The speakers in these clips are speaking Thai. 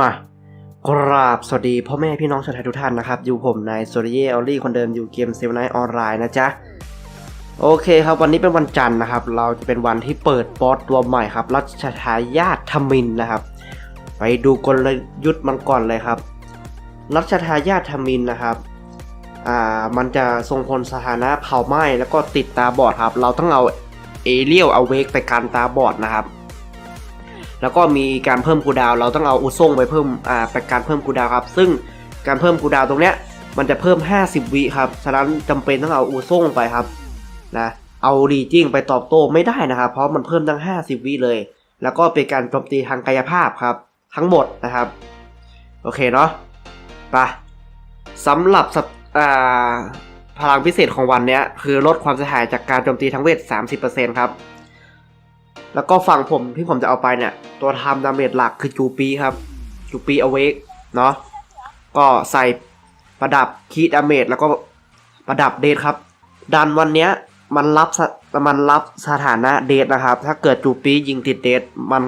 มากราบสวัสดีพ่อแม่พี่น้องชาวไทยทุกท่านนะครับ อยู่ผมนายโซริเยอลลี่คนเดิมอยู่เกมเซลไนออนไลน์นะจ๊ะ โอเคครับวันนี้เป็นวันจันทร์นะครับ เราจะเป็นวันที่เปิดบอสตัวใหม่ครับรัชทายาททมินนะครับ ไปดูกลยุทธ์มันก่อนเลยครับ รัชทายาททมินนะครับอ่ามันจะทรงพลสถานะเผาไหม้แล้วก็ติดตาบอดครับ เราต้องเอาเอเรียลเอาเวกไปกันตาบอดนะครับ แล้วก็มีการเพิ่มคูดาว เราต้องเอาอุซ่งไปเพิ่มอ่าไปการเพิ่มคูดาวครับ ซึ่งการเพิ่มคูดาวตรงเนี้ยมันจะเพิ่ม 50 วิครับ ฉะนั้นจำเป็นต้องเอาอุซ่งไปครับนะเอารีจิ้งไปตอบโต้ไม่ได้นะครับ เพราะมันเพิ่มตั้ง 50 วิเลย แล้วก็เป็นการโจมตีทางกายภาพครับ ทั้งหมดนะครับ โอเคเนาะไปสำหรับสัตอ่าพลังพิเศษของวันเนี้ยคือลดความเสียหายจากการโจมตีทั้งเวท 30%ครับ แล้วก็ฝั่งผมที่ผมจะเอาไปเนี่ย ตัวทำดาเมจหลักคือจูปีครับ จูปีอเวกเนาะก็ใส่ประดับคีดาเมจแล้วก็ประดับเดทครับ ดันวันเนี้ยมันรับมันรับสถานะเดทนะครับ ถ้าเกิดจูปียิงติดเดทมัน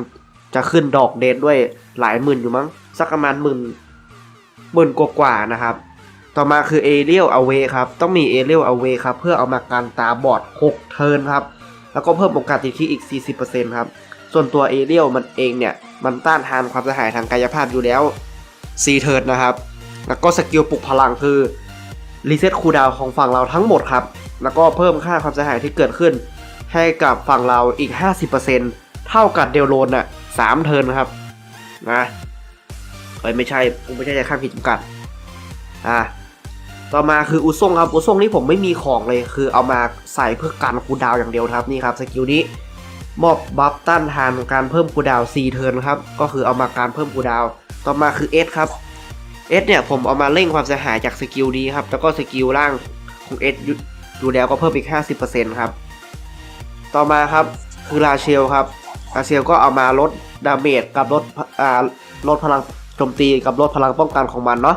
จะขึ้นดอกเดทด้วยหลายหมื่นอยู่มั้ง สักประมาณหมื่นหมื่นกว่าๆนะครับ ต่อมาคือเอเรียลอเวครับ ต้องมีเอเรียลอเวครับ เพื่อเอามาการตาบอด 6 เทิร์นครับ แล้วก็เพิ่มโอกาสติดที่อีก 40%ครับ ส่วนตัวเอเรียลมันเองเนี่ย มันต้านทานความเสียหายทางกายภาพอยู่แล้ว4เทิร์นนะครับ แล้วก็สกิลปลุกพลังคือรีเซ็ตคูลดาวของฝั่งเราทั้งหมดครับ แล้วก็เพิ่มค่าความเสียหายที่เกิดขึ้น ให้กับฝั่งเราอีก 50%เท่ากับเดลโลนอะ3เทิร์นครับนะเอ้ยไม่ใช่ผมไม่ใช่จะข้ามขีดจำกัด อะ ต่อมาคืออุซ่งครับอุซ่งนี่ผมไม่มีของเลยคือเอามาใส่เพื่อกันคูดาวอย่างเดียวครับนี่ครับสกิลนี้มอบบัฟต้านทานการเพิ่มคูดาวน์4เทิร์นครับก็คือเอามาการเพิ่มคูดาว ต่อมาคือ S ครับ S เนี่ยผมเอามาเร่งความเสียหายจากสกิลนี้ครับแล้วก็สกิลล่างของ S อยู่อยู่แล้วก็เพิ่มอีก 50%ครับต่อมาครับคือราเชลครับราเชลก็เอามาลดดาเมจกับลดอ่าลดพลังโจมตีกับลดพลังป้องกันของมันเนาะ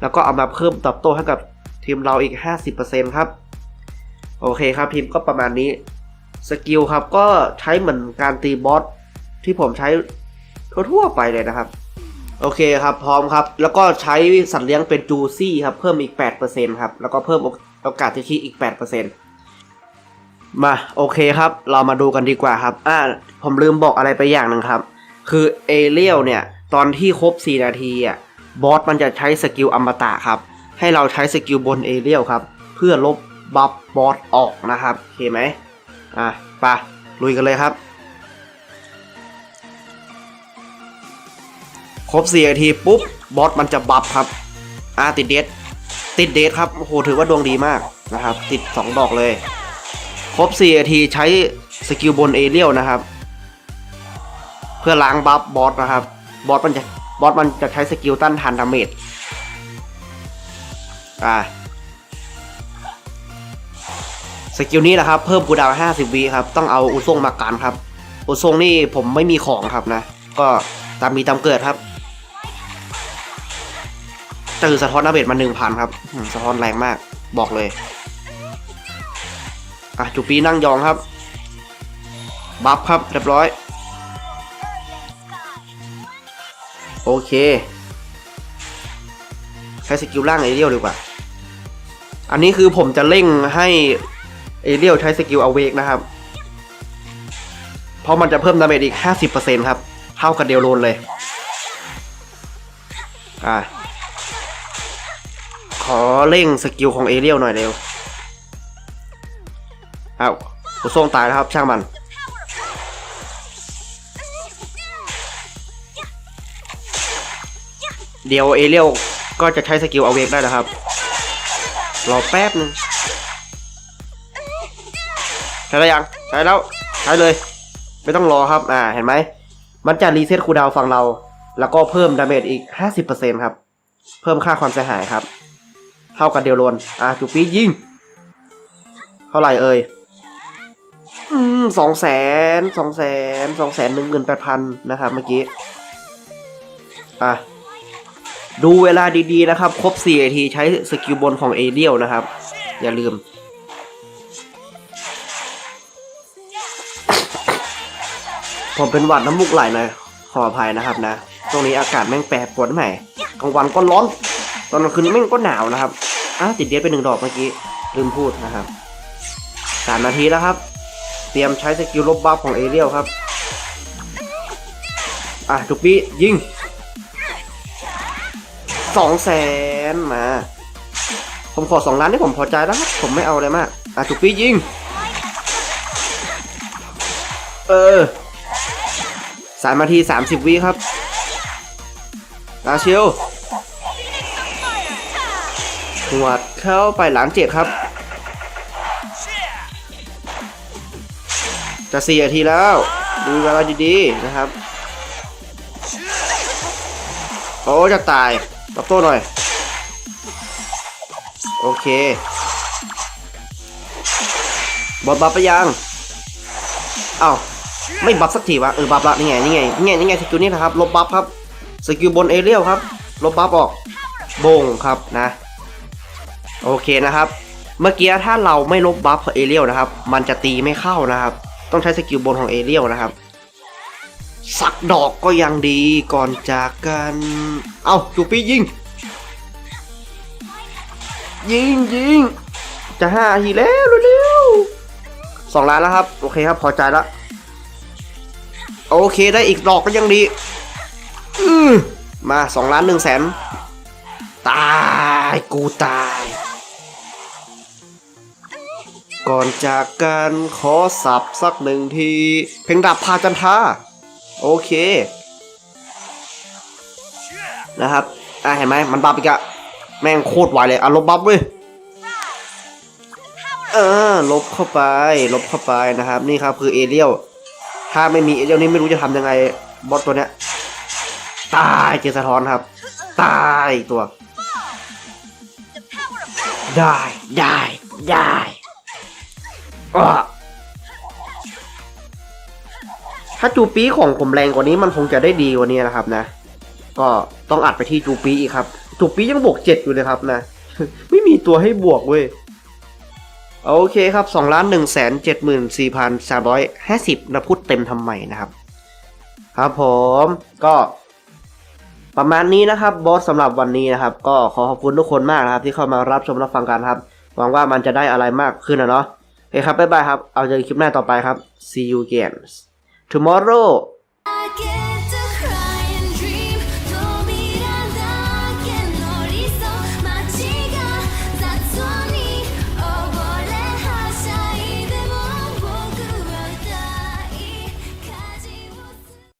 แล้วก็เอามาเพิ่มตอบโต้ให้กับ ทีมเราอีก 50%ครับ โอเคครับทีมก็ประมาณนี้ สกิลครับก็ใช้เหมือนการตีบอสที่ผมใช้ทั่วๆไปเลยนะครับ โอเคครับพร้อมครับ แล้วก็ใช้สัตว์เลี้ยงเป็นจูซี่ครับ เพิ่มอีก 8%ครับ แล้วก็เพิ่มโอกาสที่ที่อีก 8%มาโอเคครับ เรามาดูกันดีกว่าครับ อ่า ผมลืมบอกอะไรไปอย่างหนึ่งครับ คือเอเรียลเนี่ย ตอนที่ครบ 4 นาทีอะบอสมันจะใช้สกิลอมตะครับ ให้เราใช้สกิลบนเอเรียลครับ เพื่อลบบัฟบอสออกนะครับโอเคไหมอะไปลุยกันเลยครับครบ4นาทีปุ๊บบอสมันจะบัฟครับอ่าติดเดทติดเดทครับโอ้โหถือว่าดวงดีมากนะครับ ติด 2 ดอกเลย ครบ4นาทีใช้สกิลบนเอเรียลนะครับ เพื่อล้างบัฟบอสนะครับบอสมันจะบอสมันจะใช้สกิลต้านทานดาเมจ อ่าสกิลนี้นะครับ เพิ่มกูดาวน์50วิครับ ต้องเอาอุซงมากันครับ อุซงนี่ผมไม่มีของครับนะ ก็ตามมีตามเกิดครับจือสะท้อนดาเมจมาหนึ่งพันครับสะท้อนแรงมาก บอกเลย อะจุปีนั่งยองครับ บัฟครับ เรียบร้อย โอเค ใช้สกิลล่างเอเรียลดีกว่า อันนี้คือผมจะเร่งให้เอเรียลใช้สกิลอเวกนะครับ เพราะมันจะเพิ่มดาเมจอีก 50%ครับ เท่ากับเดลโลนเลย อ่า ขอเร่งสกิลของเอเรียลหน่อยเร็วอ้าวกูส่งตายแล้วครับ ช่างมัน เดี๋ยวเอเรียลก็จะใช้สกิลเอาเวกได้นะครับ รอแป๊บนึงใช้แล้วยังใช้แล้วใช้เลย ไม่ต้องรอครับ อ่า เห็นไหม มันจะรีเซ็ตคูดาวฝั่งเรา แล้วก็เพิ่มดาเมจอีก 50%ครับ เพิ่มค่าความเสียหายครับ เท่ากับเดียวโลนอ่าจุปียิง เท่าไหร่เอ่ยอืมสองแสนสองแสนสองแสนหนึ่งหมื่นแปดพันนะครับเมื่อกี้ อะ ดูเวลาดีๆนะครับ ครบ4นาทีใช้สกิลบนของเอเดียลนะครับ อย่าลืม ผมเป็นหวัดน้ำมูกไหลนะ ขออภัยนะครับนะช่วงนี้อากาศแม่งแปรปรวนใหม่กลางวันก็ร้อน ตอนกลางคืนแม่งก็หนาวนะครับอะติดเดียไปหนึ่งดอกเมื่อกี้ ลืมพูดนะครับสามนาทีแล้วครับ เตรียมใช้สกิลลบบัฟของเอเรียลครับ อะจุกปียิง สองแสนมา ผมขอสองล้านที่ผมพอใจแล้วครับ ผมไม่เอาอะไรมาก อะจุกปี้ยิง เออสามนาทีสามสิบวิครับอาเชียวหัวดเข้าไปหลังเจ็ดครับ จะสี่นาทีแล้ว ดูเวลาดีๆนะครับ โอ้จะตาย ตอบโต้หน่อย โอเค บอดบัฟไปยังเอ้าไม่บัฟสักทีวะเออบัฟละนี่ไงนี่ไงนี่ไงนี่ไงสกิลนี้นะครับลบบัฟครับสกิลบนเอเรียลครับ ลบบัฟออกบงครับนะ โอเคนะครับ เมื่อกี้ถ้าเราไม่ลบบัฟเอเรียลนะครับ มันจะตีไม่เข้านะครับ ต้องใช้สกิลบนของเอเรียลนะครับ สักดอกก็ยังดีก่อนจากกัน เอาจูปี้ยิง ยิงยิงจะห้าทีแล้วเร็วๆสองล้านแล้วครับ โอเคครับพอใจแล้วโอเคได้อีกดอกก็ยังดี อืมาสองล้านหนึ่งแสนตายกูตาย ก่อนจากกันขอสับสักหนึ่งที เพลงดับพาจันทา โอเค นะครับอะเห็นไหมมันบัฟอีกอะแม่งโคตรไวเลยอะลบบัฟเว้ยเออลบเข้าไป ลบเข้าไปนะครับ นี่ครับคือเอเรียลถ้าไม่มีเอเรียลนี่ไม่รู้จะทำยังไงบอสตัวเนี้ยตายเจอสะท้อนครับ ตายตัว ได้ได้ได้อะ ถ้าจูปีของผมแรงกว่านี้มันคงจะได้ดีกว่านี้นะครับนะ ก็ต้องอัดไปที่จูปีอีกครับ จูปียังบวกเจ็ดอยู่เลยครับนะ ไม่มีตัวให้บวกเว้ย โอเคครับสองล้านหนึ่งแสนเจ็ดหมื่นสี่พันสามร้อยห้าสิบนะพูดเต็มทำไมนะครับ ครับผมก็ประมาณนี้นะครับบอสสำหรับวันนี้นะครับ ก็ขอขอบคุณทุกคนมากนะครับ ที่เข้ามารับชมรับฟังกันครับหวังว่ามันจะได้อะไรมากขึ้นนะเนาะโอเคครับบ๊ายบายครับ เอาเจอคลิปหน้าต่อไปครับ see you again tomorrow.